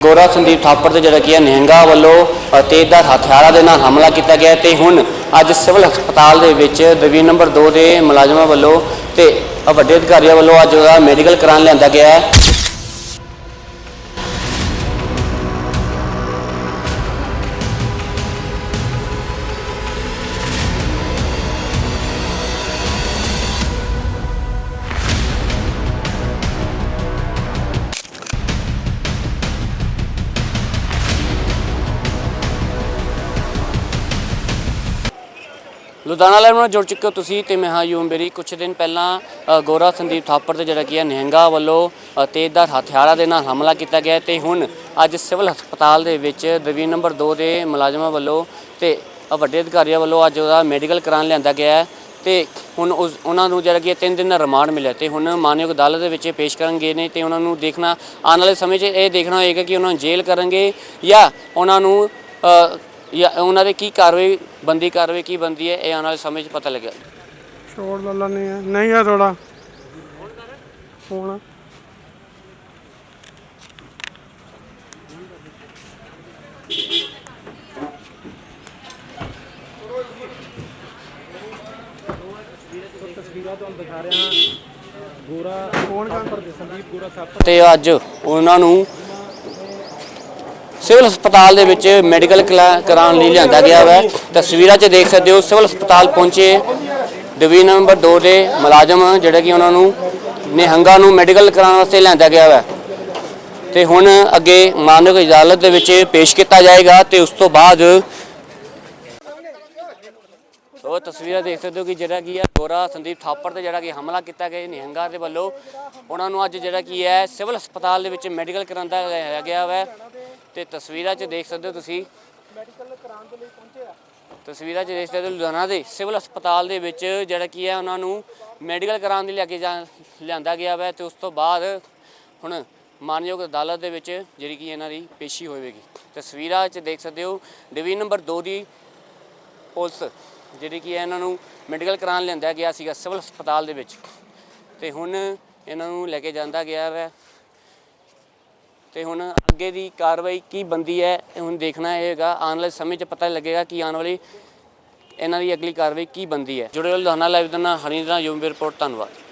ਗੋਰਾ ਸੰਦੀਪ ਥਾਪਰ ਤੇ ਜਿਹੜਾ ਕੀ ਹੈ ਨਿਹੰਗਾ ਵੱਲੋਂ ਅ, ਤੇਜ਼ਧਾਰ ਹਥਿਆਰਾਂ ਦੇ ਨਾਲ ਹਮਲਾ ਕੀਤਾ ਗਿਆ ਤੇ ਹੁਣ ਅੱਜ ਸਿਵਲ ਹਸਪਤਾਲ ਦੇ ਵਿੱਚ ਡਿਵੀਜ਼ਨ ਨੰਬਰ 2 ਦੇ ਮੁਲਾਜ਼ਮਾਂ ਵੱਲੋਂ ਤੇ ਵੱਡੇ ਅਧਿਕਾਰੀਆਂ ਵੱਲੋਂ ਅੱਜ ਉਹਦਾ ਮੈਡੀਕਲ ਕਰਾਉਣ ਲਿਆਂਦਾ ਗਿਆ ਹੈ। ਲੁਧਿਆਣਾ ਲਾਈਵ ਨਾਲ ਜੁੜ ਚੁੱਕੇ ਹੋ ਤੁਸੀਂ ਤੇ ਮੈਂ ਹਾਂ ਯੂਮ ਬੇਰੀ। ਕੁਛ ਦਿਨ ਪਹਿਲਾਂ ਗੋਰਾ ਸੰਦੀਪ ਥਾਪਰ ਤੇ ਜਿਹੜਾ ਕੀ ਹੈ ਨਿਹੰਗਾ ਵੱਲੋਂ ਅ, ਤੇਜ਼ਧਾਰ ਹਥਿਆਰਾਂ ਦੇ ਨਾਲ ਹਮਲਾ ਕੀਤਾ ਗਿਆ ਤੇ ਹੁਣ ਅੱਜ ਸਿਵਲ ਹਸਪਤਾਲ ਦੇ ਵਿੱਚ ਡਿਵੀਜ਼ਨ ਨੰਬਰ 2 ਦੇ ਮੁਲਾਜ਼ਮਾਂ ਵੱਲੋਂ ਤੇ ਵੱਡੇ ਅਧਿਕਾਰੀਆਂ ਵੱਲੋਂ ਅੱਜ ਉਹਦਾ ਮੈਡੀਕਲ ਕਰਾਉਣ ਲਿਆਂਦਾ ਗਿਆ ਹੈ ਤੇ ਹੁਣ ਉਸ ਉਹਨਾਂ ਨੂੰ ਜਿਹੜਾ ਕਿ ਹੈ ਤਿੰਨ ਦਿਨ ਦਾ ਰਿਮਾਂਡ ਮਿਲਿਆ ਤੇ ਹੁਣ ਮਾਨਯੋਗ ਅਦਾਲਤ ਦੇ ਵਿੱਚ ਪੇਸ਼ ਕਰਨਗੇ ਨੇ ਤੇ ਉਹਨਾਂ ਨੂੰ ਦੇਖਣਾ ਆਉਣ ਵਾਲੇ ਸਮੇਂ 'ਚ ਇਹ ਦੇਖਣਾ ਹੋਏਗਾ ਕਿ ਉਹਨਾਂ ਨੂੰ ਜੇਲ੍ਹ ਕਰਨਗੇ ਜਾਂ ਉਹਨਾਂ ਨੂੰ ਜਾਂ ਉਹਨਾਂ ਦੇ ਕੀ ਕਾਰਵਾਈ ਬੰਦੀ ਕਾਰਵਾਈ ਕੀ ਬੰਦੀ ਹੈ ਇਹ ਆਉਣ ਵਾਲੇ ਸਮੇਂ 'ਚ ਪਤਾ ਲੱਗਿਆ। ਛੋੜ ਲੱਲਾ ਨਹੀਂ ਹੈ। ਨਹੀਂ ਹੈ ਥੋੜਾ ਫੋਨ ਤਸਵੀਰਾਂ ਤੁਹਾਨੂੰ ਦਿਖਾ ਰਿਹਾ ਗੋਰਾ ਫੋਨ ਕਰ। ਦੇ ਸੰਦੀਪ ਗੋਰਾ ਥਾਪਰ ਤੇ ਅੱਜ ਉਹਨਾਂ ਨੂੰ ਸਿਵਲ ਹਸਪਤਾਲ ਦੇ ਵਿੱਚ ਮੈਡੀਕਲ ਕਲਾ- ਕਰਾਉਣ ਲਈ ਲਿਆਂਦਾ ਗਿਆ ਹੈ ਤਸਵੀਰਾਂ 'ਚ ਦੇਖ ਸਕਦੇ ਹੋ, ਸਿਵਲ ਹਸਪਤਾਲ ਪਹੁੰਚੇ। ਡਿਵੀਜ਼ਨ ਨੰਬਰ 2 ਦੇ ਮੁਲਾਜ਼ਮ ਜਿਹੜੇ ਕਿ ਉਹਨਾਂ ਨੂੰ ਨਿਹੰਗਾ ਨੂੰ ਮੈਡੀਕਲ ਕਰਾਉਣ ਵਾਸਤੇ ਲਿਆਂਦਾ ਗਿਆ ਹੈ ਤੇ ਹੁਣ ਅੱਗੇ ਮਾਨਯੋਗ ਅਦਾਲਤ ਦੇ ਵਿੱਚ ਪੇਸ਼ ਕੀਤਾ ਜਾਏਗਾ ਤੇ ਉਸ ਤੋਂ ਬਾਅਦ ਉਹ ਤਸਵੀਰਾਂ ਦੇਖ ਸਕਦੇ ਹੋ ਕਿ ਜਿਹੜਾ ਕੀ ਹੈ ਗੋਰਾ ਸੰਦੀਪ ਥਾਪਰ ਤੇ ਜਿਹੜਾ ਕਿ ਹਮਲਾ ਕੀਤਾ ਗਿਆ ਨਿਹੰਗਾ ਦੇ ਵੱਲੋਂ। ਉਹਨਾਂ ਨੂੰ ਅੱਜ ਜਿਹੜਾ ਕੀ ਹੈ ਸਿਵਲ ਹਸਪਤਾਲ ਦੇ ਵਿੱਚ ਮੈਡੀਕਲ ਲਿਆਇਆ ਗਿਆ ਹੈ ਤੇ ਤਸਵੀਰਾਂ 'ਚ ਦੇਖ ਸਕਦੇ ਹੋ ਤੁਸੀਂ। ਤਸਵੀਰਾਂ 'ਚ ਦੇਖ ਸਕਦੇ ਹੋ ਲੁਧਿਆਣਾ ਦੇ ਸਿਵਲ ਹਸਪਤਾਲ ਦੇ ਵਿੱਚ ਜਿਹੜਾ ਕੀ ਹੈ ਉਹਨਾਂ ਨੂੰ ਮੈਡੀਕਲ ਕਰਾਉਣ ਲਈ ਲੈ ਕੇ ਜਾ ਲਿਆਂਦਾ ਗਿਆ ਹੈ ਤੇ ਉਸ ਤੋਂ ਬਾਅਦ ਹੁਣ ਮਾਨਯੋਗ ਅਦਾਲਤ ਦੇ ਵਿੱਚ ਜਿਹੜੀ ਕਿ ਇਹਨਾਂ ਦੀ ਪੇਸ਼ੀ ਹੋਵੇਗੀ। ਤਸਵੀਰਾਂ 'ਚ ਦੇਖ ਸਕਦੇ ਹੋ ਡਿਵੀਜ਼ਨ ਨੰਬਰ 2 ਦੀ ਪੁਲਿਸ ਜਿਹੜੀ ਕਿ ਹੈ, ਇਹਨਾਂ ਨੂੰ ਮੈਡੀਕਲ ਕਰਾਉਣ ਲਿਆਂਦਾ ਗਿਆ ਸੀਗਾ ਸਿਵਲ ਹਸਪਤਾਲ ਦੇ ਵਿੱਚ। ਤੇ ਹੁਣ ਇਹਨਾਂ ਨੂੰ ਲੈ ਕੇ ਜਾਂਦਾ ਗਿਆ ਹੈ ਤੇ ਹੁਣ ਅੱਗੇ ਦੀ ਕਾਰਵਾਈ ਕੀ ਬੰਦੀ ਹੈ, ਇਹ ਹੁਣ ਦੇਖਣਾ ਹੈਗਾ। ਆਉਣ ਵਾਲੇ ਸਮੇਂ 'ਚ ਪਤਾ ਲੱਗੇਗਾ ਕਿ ਆਉਣ ਵਾਲੀ ਇਹਨਾਂ ਦੀ ਅਗਲੀ ਕਾਰਵਾਈ ਕੀ ਬੰਦੀ ਹੈ। ਜੁੜੇ ਹੋਏ ਲੁਧਿਆਣਾ ਲਾਈਵ ਦਾ ਨਾਲ। ਹਰੀ ਰਿਪੋਰਟ। ਧੰਨਵਾਦ।